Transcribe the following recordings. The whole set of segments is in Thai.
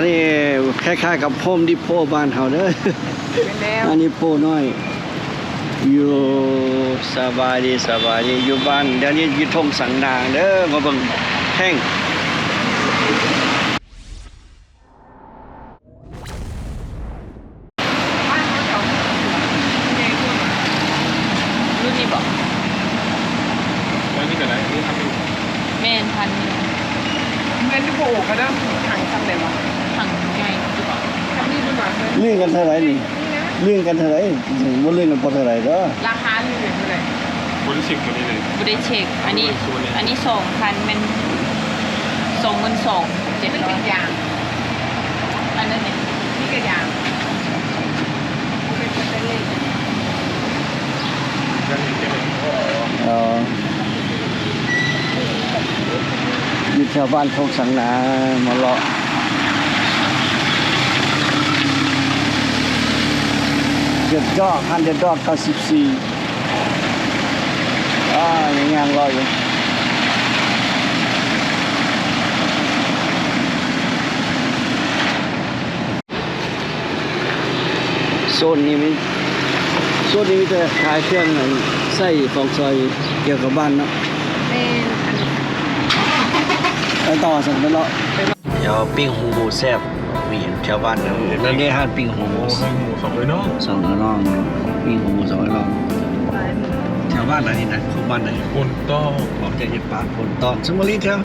นนี้คล้ายๆกับโฮมดิโพบ้านเฮาเด้อเป็นแล้วอันนี้โพน้อย อยู่สบายดีสบายดีอยู่บ้านเดี๋ยวนี้อยู่ทงสังนางเด้อมาเบิ่งแท่ง บ้านเขาเจ้าใหญ่กว่ารุ่นนี้บอก แล้วนี่ก็ได้นี่ทำอยู่ แม่นพันนี่ เงินที่โผล่ก็ได้ถังทำไหนวะถังใหญ่คือบอกทำนี่ดูหน่อยเลยเรื่องกันเท่าไหร่นี่นี่นะเรื่องกันเท่าไหร่ถึงบ่เรื่องกันพอเท่าไหร่เด้อราคาที่เหลือเท่าไหร่บริสิกตัวนี้เลยบ่ได้เช็คอันนี้ อันนี้สองพันเป็นสองหมื่นสองเจ็ดมันร้อเป็ยนยางอันนั้นเนี่ยนี่ก็ยางเป็นสเตนเลสนั่นเอ ช่ไหมเอ่ออยู่แถวบ้านทงสังนามาเลาะเจ็ดดอกพันเจ็ดดอกเก้าสิบสี่อ่ายังงานรออยู่โซนนี้มีโซนนี้มีแต่ขายเครื่องใส่ของซอยเกี่ยวกับบ้านเนาะเป็นอัน ไปต่อสั่งไปเลาะเดี๋ยวปิ้งหูหมูแซ่บมีแถวบ้านนะนั่นได้ห้านปิ้งหูหมูโอ้ให้หมูสองเลยเนาะสองระน้องปิ้งหูหมูสองระน้องหลายหมื่นแถวบ้านไหนนี่นะของบ้านไหนคนต้องออกจากญี่ปุ่นผลตองสมมติแถว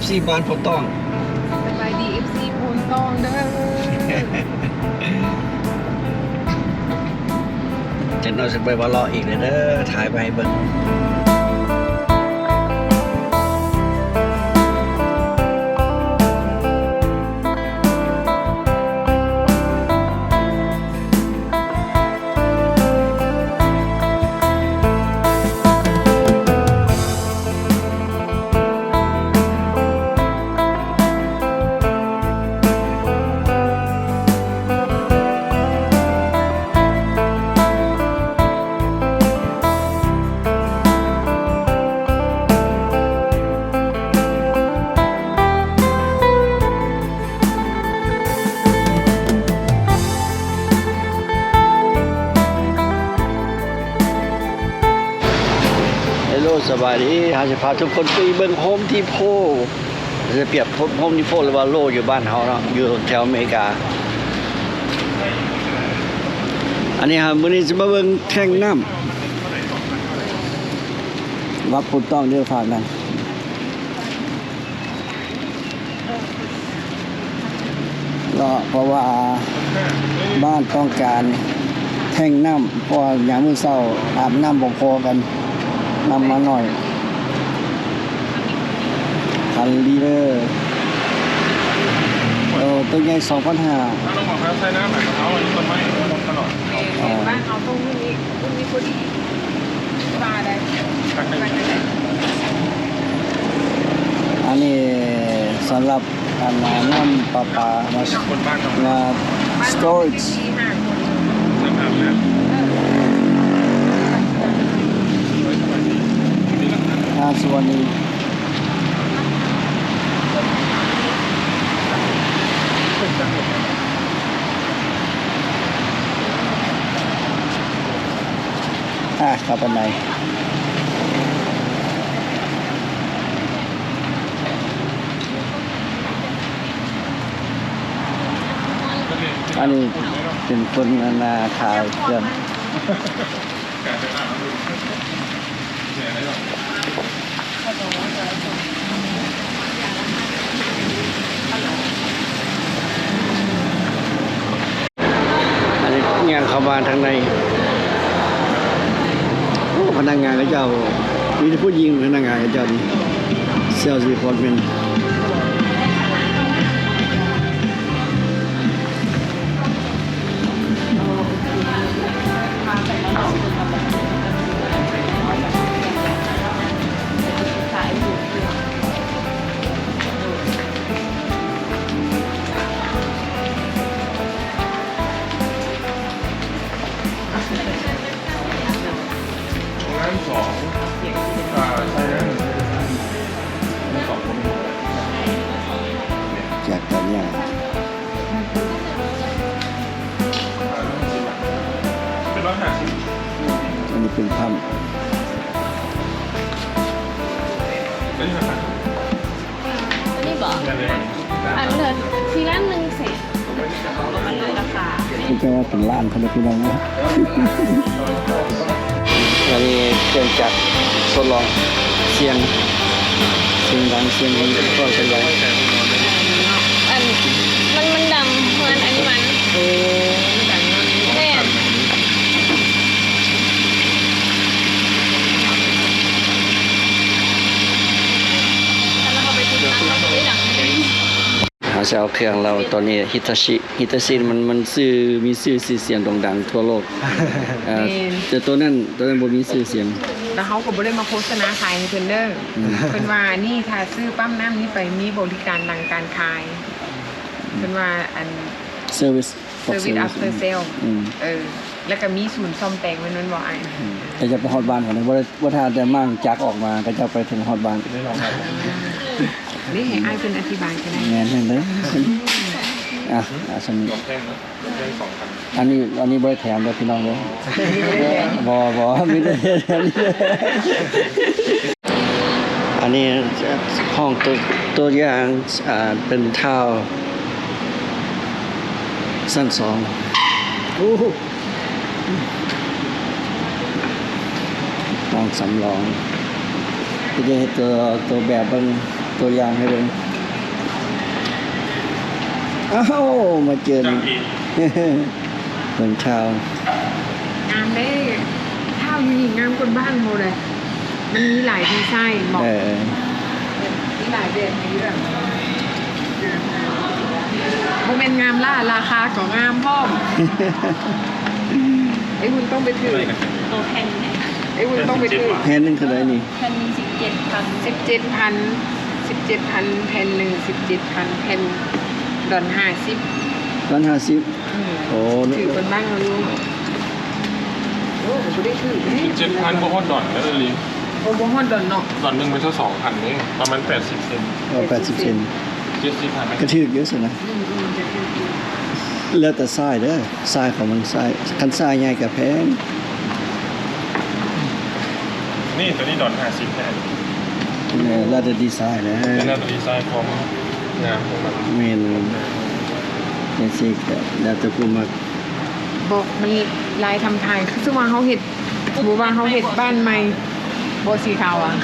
FC บ้านผลตองสบายดีเอฟซีพูนตองเด้อจะน้อยจะไปว่าเลาะอีกเลยเด้อถ่ายไปให้เบิ่ง ลโลสบายดีหาจะพาทุกคนไปเบิ่งโฮมที่โพจะเปรียบโฮมที่โพหรือว่าโลอยู่บ้านเฮาเนาะอยู่แถวอเมริกา อันนี้ครับมื้อนี้จะมาเบิ่งแท่งน้ำวัดปุ่นต้องเด้อฝากนั่นก็เพราะว่าบ้านต้องการแท่งน้ำเพราะอย่างมื้อเช้าอาบน้ำบ่พอกัน นำมาหน่อยพันลีเตอร์โอ้ตัวใหญ่2,500ถ้าเราบอกว่าใช้น้ำแบบมะพร้าอันนี้ต้นไม้ต้องตลอดบ้านเอาตรงนี้ตรงนี้พอดีปลาได้อันนี้สำหรับอันน้ำปลาปลามาคนบ้านเรามาบ้าน storage ที่ห้าคนน้ำอาบน้ำสบายดีนี่ละ อาส่วนนี้อะเข้าไปในอันนี้เป็นคนนาขายเครื่องการไปอาบน้ำเนี่ย อันนี้งานข้ามาทางในพนักงานก็เจ้ามีผู้หญิงพนักงานก็เจ้านี่เซลล์รีพอร์ตเมน ครับไม่ใช่ครับอันนี้บอกเงินเลยอันเลยทีละหนึ่งเศษมันเลยราคาคุณจะว่าเป็นล้านคนละพี่น้องนะอันนี้เครื่องจักรทดลองเสียงเสียงดังเสียงนี้ก็เป็นไร อันมันมันดำเหมือนอันนี้มันแม่น แล้วเราไปติดตั้งไว้หลังนี้ หาจะ เอาเครื่องเราตอนนี้ฮิตาชิฮิตาชิมันมันชื่อมีชื่อเสียงโด่งดังทั่วโลกเอ่อแต่ตัวนั้นตัวนั้นบ่มีชื่อเสียง แล้วเขาก็บ่ได้มาโฆษณาขายให้เพิ่นเด้ออเพิ่นว่านี่ถ้าซื้อปั๊มน้ำนี้ไปมีบริการหลังการขายเพิ่นว่าอัน service service after sale อืมเออ แล้วก็มีศูนย์ซ่อมแต่งมันมันบ่อ้ายแต่จะไปฮอดบ้านก่อนนะว่าว่าถ้าแต่มั่งจักออกมาก็จะไปถึงฮอดบ้านได้ลองครับ นี่ให้อ้ายเพิ่นอธิบายก็ได้แม่นแม่นเลยอะอะฉันลองแท่งนะแท่งสองพันอันนี้อันนี้บ่ได้แถมเลยพี่น้องเลยบ่บ่ไม่ได้อันนี้อันนี้ห้องตัวตัวอย่างอ่าเป็นเท้าสั้นสองโอ้โหห้องสำรองที่จะให้ตัวตัวแบบเบิ่ง ตัวอย่างให้เบิ่งอ้าวมาเจอจากนี่อีกเหมือนชาวงามเด้ข้าวอยู่นี่งามกว่าบ้านโมเลยมันมีหลายดีไซน์เหมาะเออมีหลายแบบให้เลือกบ่แม่นงามล่าราคาก็งามพร้อมไอ้คุณต้องไปถืออะไรกันตัวแผ่นเนี่ยไอ้คุณต้องไปถือแพนนึงคืออะไรนี่แผ่นมีสิบเจ็ดพันสิบเจ็ดพันสิบ เจ็ดพันแผ่นหนึ่งสิบเจ็ดพันแผ่นดอนห้าสิบร้านห้าสิบโอ้นึกถือคนบ้างเราลูกโอ้ไม่ได้ถือสิบเจ็ดพันก็ฮอดดอนแล้วเลยโอ้โหฮอดดอนเนาะดอนหนึ่งมันเท่าสองพันนี่ประมาณแปดสิบเซนแปดสิบเซนเจ็ดสิบพันกระทืบเยอะสุดนะอืมอืมจะถือถือแล้วแต่ทรายเด้อทรายของมันทรายคันทรายใหญ่กับแพงนี่ตัวนี้ดอนห้าสิบแทน เออแล้วแต่ดีไซน์นะเป็นหน้าตัวดีไซน์ของงานของมันเมนเนี่ยสิก็แล้วแต่ผู้มักบอกมันลายทำทายคือสมมติว่าเขาเห็ดสมมติว่าเขาเห็ดบ้านใหม่โบสีขาวอะ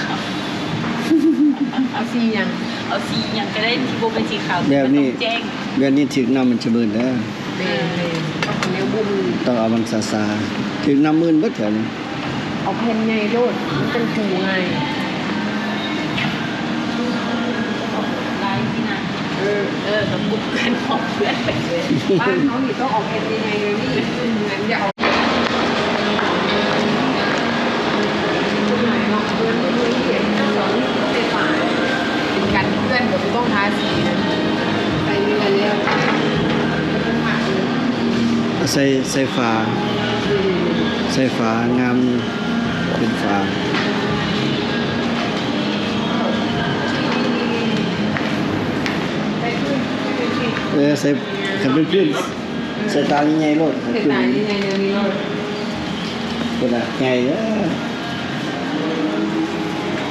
เอาสีหยังเอาสีอย่างก็ได้ที่โบเป็นสีขาวแบบนี้แจ้งแบบนี้ถึกน้ำมันจะมืนเด้อเป็นเป็นเอาของแนวบุ้มต้องเอามันซาซาถึกน้ำมืนเบิดแถวนี้เอาเพนใหญ่โลดมันเป็นผูไง ลายที่นั่น เออเออกับบุกกันของเพื่อนไปเลยบ้านเขานี่ต้องออกเพนใหญ่เลยนี่งั้นอย่าเอาเพื่อนเลือนเขียนสอนเป็นฝาเป็นกันเพื่อนเดี๋ยวต้องทาสีนะใส่เรือแล้วต้องหมักเลยใส่ใส่ฟ้าใส่ฟ้างามเป็นฟ้า ไปขึ้นไปขึ้น เออใส่คันเป็นพื้นใส่ตาใหญ่ๆโลดเสร็จตายยังไงเดี๋ยวนี้เราคนน่ะใหญ่เด้อ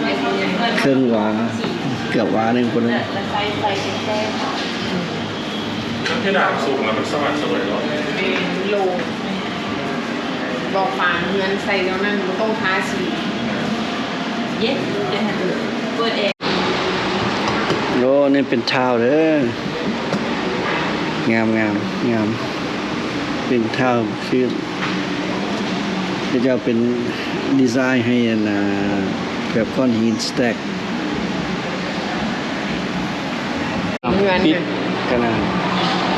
ไม่เขาจเพื่เครื่องหวาเกือบหวาหนึงคนนึงแล้วใส่ใส่แจ้งที่ดางสูงแล้วมันสว่างสวยหรอเป็นโลบอกฝาเงินใส่แล้วนั่นมันต้องทาสีเย็ดเยวให้ดูเปิดเองโอ้นี่เป็นเท้าเด้อ งามงามงาม เป็นเท้าคือพระเจ้าเป็นดีไซน์ให้นะแบบก้อนหินสแต็กเงินปิดเนี่ยขนาด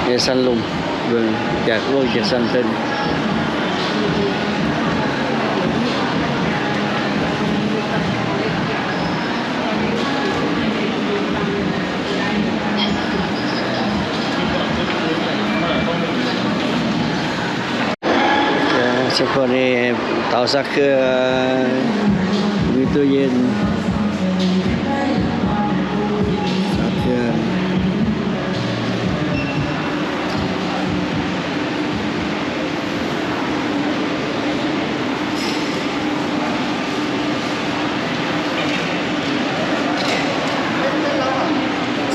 เอซันลุมเบิ่งจากโลกจากซันเพิ่น อเฉพาะในเตาซักเครือมีตู้เย็นซักเครื่อง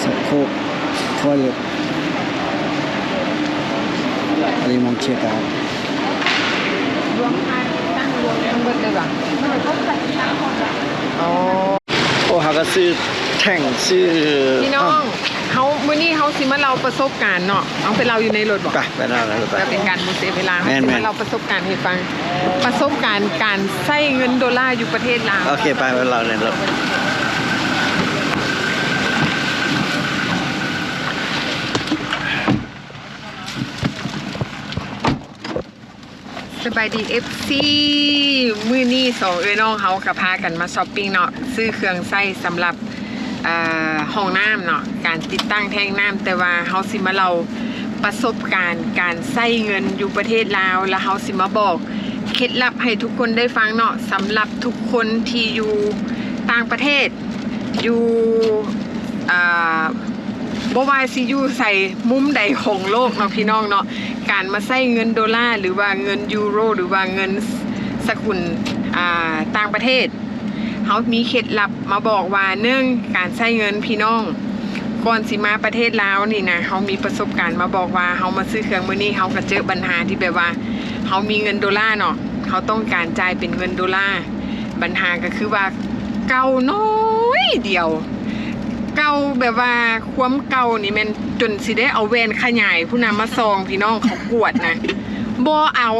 อ Coke toilet อันนี้มองเช็คเอาท์ รวมค่าตั้งรวมทั้งหมดเลยป่ะอ๋อ โอ้หาก็ซื้อแท่ง ซื้อพี่น้องเขามื้อนี้เขาสิมาเราประสบการณ์เนาะเอาเป็นเราอยู่ในรถบอกไปไปได้แล้วไป จะเป็นการมูเสียเวลาแม่เขานสิแม่นมาเราประสบการณ์ให้ฟัง ประสบการณ์การใช้เงินดอลลาร์อยู่ประเทศลาวโอเคไปไปเราเลยรถสบายดี FC มื้อนี้สองเอ้ยน้องเขากับพากันมาช้อปปิ้งเนาะซื้อเครื่องใช้สำหรับเอ่อ ห้องน้ำเนาะการติดตั้งแท่งน้ำแต่ว่าเฮาสิมาเราประสบการณ์ การใช้เงินอยู่ประเทศลาวแล้วเฮาสิมาบอกเคล็ดลับให้ทุกคนได้ฟังเนาะสำหรับทุกคนที่อยู่ต่างประเทศ อยู่อ่าบ่ว่าสิอยู่ใส่มุมใดของโลกเนาะพี่น้องเนาะการมาใส่เงินดอลลาร์หรือว่าเงินยูโร หรือว่าเงินสกุลต่างประเทศ เฮามีเคล็ดลับมาบอกว่าหนึ่งการใช้เงินพี่น้องก่อนสิมาประเทศลาวนี่นะเฮามีประสบการณ์มาบอกว่าเฮามาซื้อเครื่องมือนี้เฮาก็เจอปัญหาที่แบบว่าเฮามีเงินดอลลาร์เนาะเฮาต้องการจ่ายเป็นเงินดอลลาร์ปัญหาก็คือว่าเก่าน้อยเดียว เก่าแบบว่าความเก่านี่มันจนสิได้เอาแวนขยายผู้นำมาซองพี่น้องเขากวดนะบ่เอา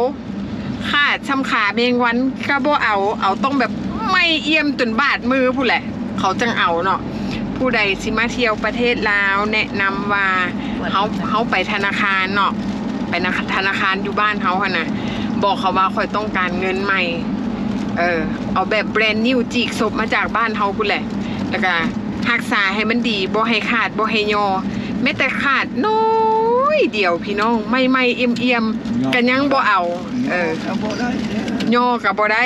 ขาดชำขาเมงวันก็บ่เอาเอาต้องแบบ ไม่เอี่ยมจนบาดมือผู้แหละ เขาจังเอาเนาะผู้ใดสิมาเที่ยวประเทศลาว แนะนำว่าเขาเขาไปธนาคารเนาะไปนะธนาคารอยู่บ้านเขาค่ะนะบอกเขาว่าคอยต้องการเงินใหม่ เออเอาแบบแบรนด์นิวจีกศพมาจากบ้านเฮาพุ่นแหละ แล้วก็รักษาให้มันดีบ่ให้ขาดบ่ให้ยอแม้แต่ขาดน้อยเดียวพี่น้องไม่ไม่เอี่ยมเอี่ยมๆกันยังบ่เอา เออ เอาบ่ได้เด้อย่อกับบ่ได้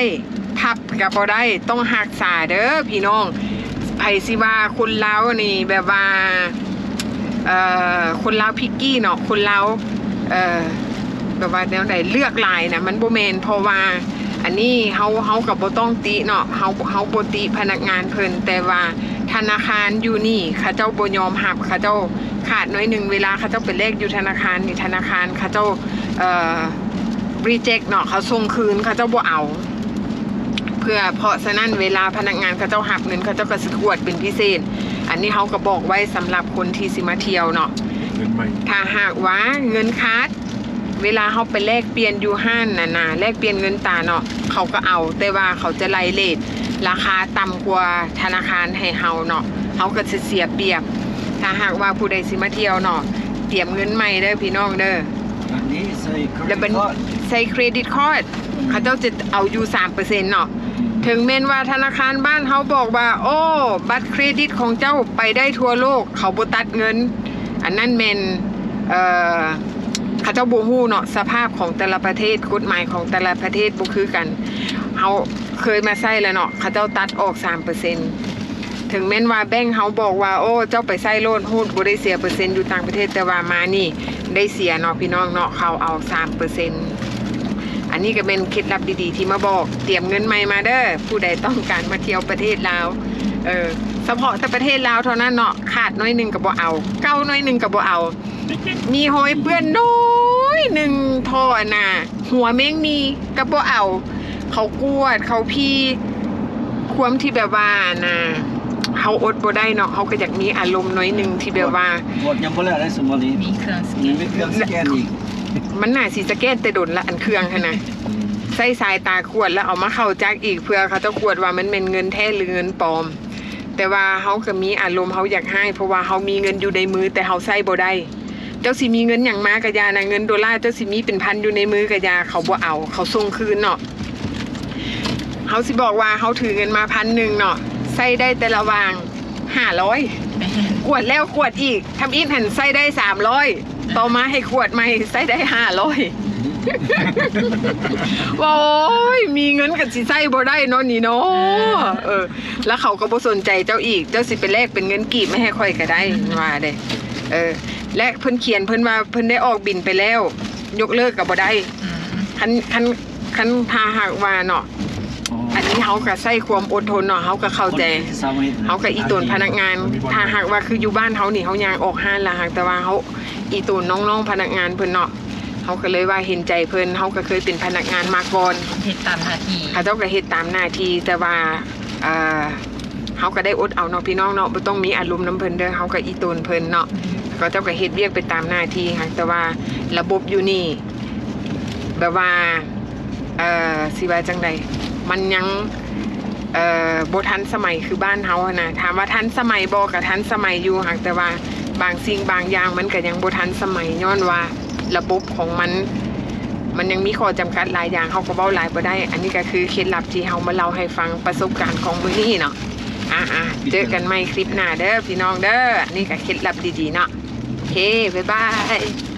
พับกับบ่ได้ต้องหักษาเด้อพี่น้องไผสิว่าคนลาวนี่แบบว่าเอ่อคนลาวพิกกี้เนาะคนลาวเอ่อแบบว่าแนวใดเลือกลายนะมันโบ่แม่นเพราะว่าอันนี้เฮาเฮากับโบต้องติเนาะเฮาเฮาโบติพนักงานเพิ่นแต่ว่าธนาคารอยู่นี่เขาเจ้าบ่ยอมรับเขาเจ้าขาดน้อยหนึ่งเวลาเขาเจ้าไปเลขอยู่ธนาคารนี่ธนาคารเขาเจ้าเอ่อ reject เนาะเขาส่งคืนเขาเจ้าบ่เอา เพื่อเพราะฉะนั้นเวลาพนักงานเขาเจ้าหักเงินเขาเจ้าก็สกวดเป็นพิเศษ อันนี้เขาก็บอกไว้สำหรับคนที่สิมาเที่ยวเนาะเงินใหม่ถ้าหากว่าเงินคัดเวลาเขาไปแลกเปลี่ยนอยู่ห้านน่ะนะแลกเปลี่ยนเงินตาเนาะเขาก็เอา แต่ว่าเขาจะไล่เลทราคาต่ำกว่าธนาคารให้เฮาเนาะเขาก็จะเสียเปรียบ ถ้าหากว่าผู้ใดสิมาเที่ยวเนาะเตรียมเงินใหม่เด้อพี่น้องเด้ออันนี้ใส่เครแล้วดิเป็นตคอร์ดใช้เครดิตคอร์ดเขาเจ้าจะเอาอยู่สามเปอร์เซ็นต์เนาะ ถึงแม้นว่าธนาคารบ้านเขาบอกว่า โอ้ บัตรเครดิตของเจ้าไปได้ทั่วโลก เขาบตัดเงิน อันนั้นแมนเอ่อเขาเจ้าบ่ฮู้เนาะสภาพของแต่ละประเทศกฎหมายของแต่ละประเทศบ่คือกันเขาเคยมาใช้แล้วเนาะเขาเจ้าตัดออก3%เปอร์เซ็นต์ถึงแม้นว่าแบงค์เขาบอกว่าโอ้เจ้าไปใช้โลดหุ้นบ่ได้เสียเปอร์เซ็นต์อยู่ต่างประเทศแต่ว่ามานี่ได้เสียเนาะพี่น้องเนาะเขาเอา3%เปอร์เซ็นต์ อันนี้ก็เป็นเคล็ดลับดีๆ ที่มาบอกเตรียมเงินใหม่มาเด้อผู้ใดต้องการมาเที่ยวประเทศลาวเออเฉพาะแต่ประเทศลาวเท่านั้นเนาะขาดน้อยหนึงก็บ่เอา เก้าน้อยหนึงก็บ่เอา มีหอยเปื้อนน้อยหนึ่งทอน่ะหัวแมงมีก็บ่เอา เขากวดเขาพี่ความที่แบบว่าน่ะเขาอดบ่ได้เนาะเขาก็อยากมีอารมณ์น้อยหนึงที่แบบว่า หมดยังบ่แล้วได้สมมุตินี้มีเครื่องสแกยังนมีเครื่องสแกนอีก มันน่าสิสแกนแต่โดนละอันเครื่องหั่นน่ะใส่สายตาขวดแล้วเอามาเข้าจักอีกเพื่อเขาจะขวดว่ามันเป็นเงินแท้หรือเงินปลอม แต่ว่าเขาก็มีอารมณ์เขาอยากให้ เพราะว่าเขามีเงินอยู่ในมือแต่เขาใส่บ่ได้เจ้าสิมีเงินอย่างมากกะยานะเงินดอลลาร์เจ้าสิมีเป็นพันอยู่ในมือกะยาเขาบ่เอาเขาส่งคืนเนาะเขาสิบอกว่าเขาถือเงินมาพันหนึ่งเนาะใส่ได้แต่ละวางห้าร้อยขวดแล้วขวดอีกทำอินหันใส่ได้สามร้อย ต่อมาให้ขวดใหม่ใส่ได้ห้าร้อยโอ้ยมีเงินกับสิใส่บ่ได้เนาะนี่เนาะเออ แล้วเขาก็บ่สนใจเจ้าอีก เจ้าสิไปแลกเป็นเงินกีบไม่ให้ค่อยก็ได้ว่าเด้เออ และเพิ่นเขียนเพิ่นว่าเพิ่นได้ออกบินไปแล้ว ยกเลิกก็บ่ได้อืมคันคันคันถ้าหากว่าเนาะ อันนี้เขาก็ใส่ความอดทนเนาะเขาก็เข้าใจเขากับอีตนพนักงาน ถ้าหากว่าคืออยู่บ้านเขานี่เขายางออกห้านละหากแต่ว่าเขาอีตนน้องๆพนักงานเพิ่นเนาะเขาก็เลยว่าเห็นใจเพิ่นเขาก็เคยเป็นพนักงานมาก่อนเฮ็ดตามหน้าที่เขาเจ้าก็เฮ็ดตามหน้าที่แต่ว่าเอ่อเขาก็ได้อดเอาเนาะพี่น้องเนาะบ่ต้องมีอารมณ์น้ำเพิ่นเด้อเขาก็อีตนเพิ่นเนาะเขาเจ้าก็เฮ็ดเวียกไปตามหน้าที่ค่ะแต่ว่าระบบอยู่นี่แบบว่าเอ่อสิว่าจังใด มันยังเอ่อบทันสมัยคือบ้านเฮาอะนะถามว่าทันสมัยบ่ก็ทันสมัยอยู่ค่ะแต่ว่าบางสิ่งบางอย่างมันก็ยังบทันสมัยย้อนว่าระบบของมันมันยังมีข้อจำกัดหลายอย่างเขาก็เว้าหลายบ่ได้ อันนี้ก็คือเคล็ดลับที่เฮามาเล่าให้ฟังประสบการณ์ของมือนี้เนาะอะอะเจอกันใหม่คลิปหน้าเด้อพี่น้องเด้ออันนี่ก็เคล็ดลับดีๆเนาะโอเคบ๊ายบาย